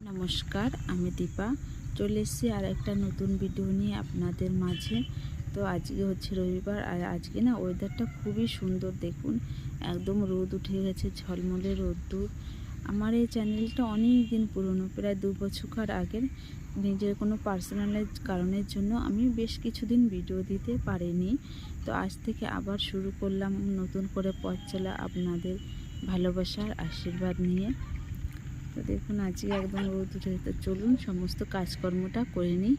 নমস্কার, আমি দীপা। চলে এসেছি আর একটা নতুন ভিডিও নিয়ে আপনাদের মাঝে। তো আজকে হচ্ছে রবিবার, আর আজকে না ওয়েদারটা খুবই সুন্দর, দেখুন। একদম রোদ উঠে গেছে, ঝলমলে রোদ্দুর আমার এই চ্যানেলটা অনেক দিন পুরনো, প্রায় দু বছর আগের। নিজের কোনো পার্সোনাল কারণের জন্য আমি বেশ কিছুদিন ভিডিও দিতে পারিনি। তো আজ থেকে আবার শুরু করলাম নতুন করে পথ চলা আপনাদের ভালোবাসার আশীর্বাদ নিয়ে। তো দেখুন আজকে একদম রোদ উঠে তো চলুন সমস্ত কাজকর্মটা করে নিই।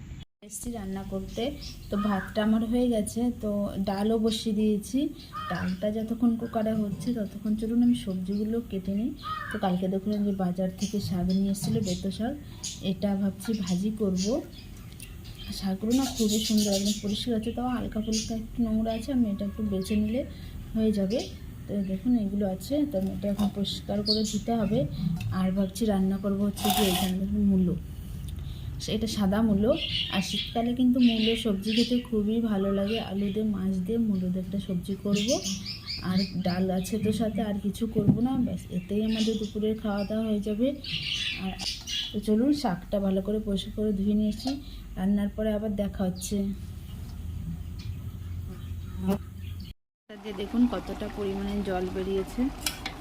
এসছি রান্না করতে। তো ভাতটা আমার হয়ে গেছে। তো ডালও বসিয়ে দিয়েছি। ডালটা যতক্ষণ কুকারে হচ্ছে ততক্ষণ চলুন আমি সবজিগুলো কেটে নিই। তো কালকে দেখলাম যে বাজার থেকে শাক নিয়ে এসেছিল বেতো শাক। এটা ভাবছি ভাজি করব। শাকগুলো না খুবই সুন্দর, একদম পরিষ্কার আছে। তাও হালকা ফুলকা একটু নোংরা আছে। আমি এটা একটু বেছে নিলে হয়ে যাবে। তো দেখুন, এগুলো আছে। তো এটা এখন পরিষ্কার করে দিতে হবে। আর ভাবছি রান্না করব হচ্ছে কি এখানে দেখুন মূলো। এটা সাদা মূলো। আর শীতকালে কিন্তু মূলো সবজি খেতে খুবই ভালো লাগে। আলু দিয়ে, মাছ দিয়ে মূলো দিয়ে একটা সবজি করব। আর ডাল আছে তো সাথে, আর কিছু করব না। ব্যাস, এতেই আমাদের দুপুরের খাওয়া দাওয়া হয়ে যাবে। আর, তো চলুন, শাকটা ভালো করে পরিষ্কার করে ধুয়ে নিয়েছি। রান্নার পরে আবার দেখা হচ্ছে। দিয়ে দেখুন কতটা পরিমাণে জল বেরিয়েছে।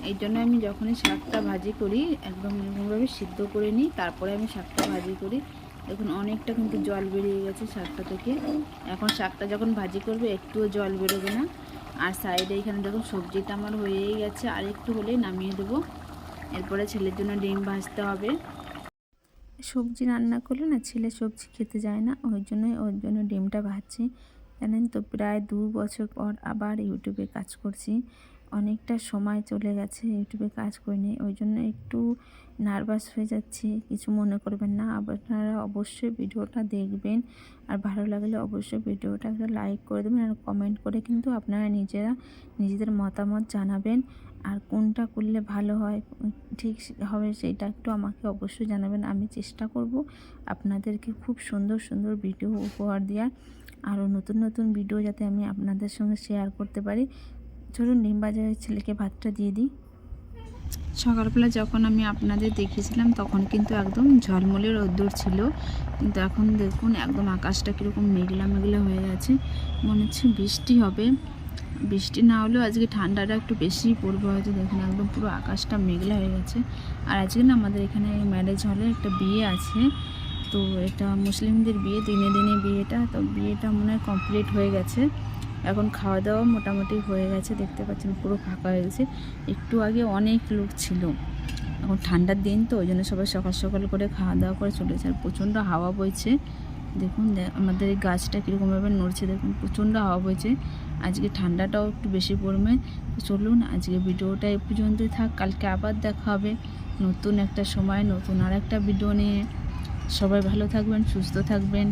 এই জন্য আমি যখনই শাকটা ভাজি করি, একদম এরকমভাবে সিদ্ধ করে নিই, তারপরে আমি শাকটা ভাজি করি। দেখুন অনেকটা কিন্তু জল বেরিয়ে গেছে শাকটা থেকে। এখন শাকটা যখন ভাজি করবে, একটুও জল বেরোবে না। আর সাইডে এখানে দেখুন সবজিটা আমার হয়েই গেছে। আর একটু হলেই নামিয়ে দেবো। এরপরে ছেলের জন্য ডিম ভাজতে হবে। সবজি রান্না করলে না ছেলে সবজি খেতে যায় না। ওই জন্যই ওর জন্য ডিমটা ভাজছি। জানেন তো প্রায় দু বছর পর আবার ইউটিউবে কাজ করছি। অনেকটা সময় চলে গেছে ইউটিউবে কাজ করিনি, ওই জন্য একটু নার্ভাস হয়ে যাচ্ছি, কিছু মনে করবেন না। আপনারা অবশ্যই ভিডিওটা দেখবেন, আর ভালো লাগলে অবশ্যই ভিডিওটা একটা লাইক করে দেবেন আর কমেন্ট করে কিন্তু আপনারা নিজেরা নিজেদের মতামত জানাবেন, আর কোনটা করলে ভালো হয়, ঠিক হবে সেটা একটু আমাকে অবশ্যই জানাবেন। আমি চেষ্টা করব আপনাদেরকে খুব সুন্দর সুন্দর ভিডিও উপহার দেওয়ার, আরও নতুন নতুন ভিডিও যাতে আমি আপনাদের সঙ্গে শেয়ার করতে পারি। চলুন ডিম বাজারের ছেলেকে ভাতটা দিয়ে দিই। সকালবেলা যখন আমি আপনাদের দেখিয়েছিলাম, তখন কিন্তু একদম ঝলমলে রোদ্দুর ছিল। কিন্তু এখন দেখুন, একদম আকাশটা কীরকম মেঘলা মেঘলা হয়ে গেছে মনে হচ্ছে বৃষ্টি হবে। বৃষ্টি না হলেও আজকে ঠান্ডাটা একটু বেশিই পড়বে হয়তো। দেখুন, একদম পুরো আকাশটা মেঘলা হয়ে গেছে। আর আজকে না আমাদের এখানে ম্যারেজ হলে একটা বিয়ে আছে। তো এটা মুসলিমদের বিয়ে, দিনে দিনে বিয়েটা। তো বিয়েটা মনে হয় কমপ্লিট হয়ে গেছে। এখন খাওয়া দাওয়া মোটামুটি হয়ে গেছে, দেখতে পাচ্ছেন পুরো ফাঁকা হয়ে গেছে। একটু আগে অনেক লোক ছিল। এখন ঠান্ডার দিন তো, ওই জন্য সবাই সকাল সকাল করে খাওয়া দাওয়া করে চলেছে আর প্রচণ্ড হাওয়া বইছে। দেখুন আমাদের এই গাছটা কীরকমভাবে নড়ছে, দেখুন, প্রচণ্ড হাওয়া বইছে। আজকে ঠান্ডাটাও একটু বেশি পড়বে। চলুন, আজকে ভিডিওটা এ পর্যন্তই থাক। কালকে আবার দেখা হবে নতুন একটা সময়, নতুন আর একটা ভিডিও নিয়ে। সবাই ভালো থাকবেন, সুস্থ থাকবেন।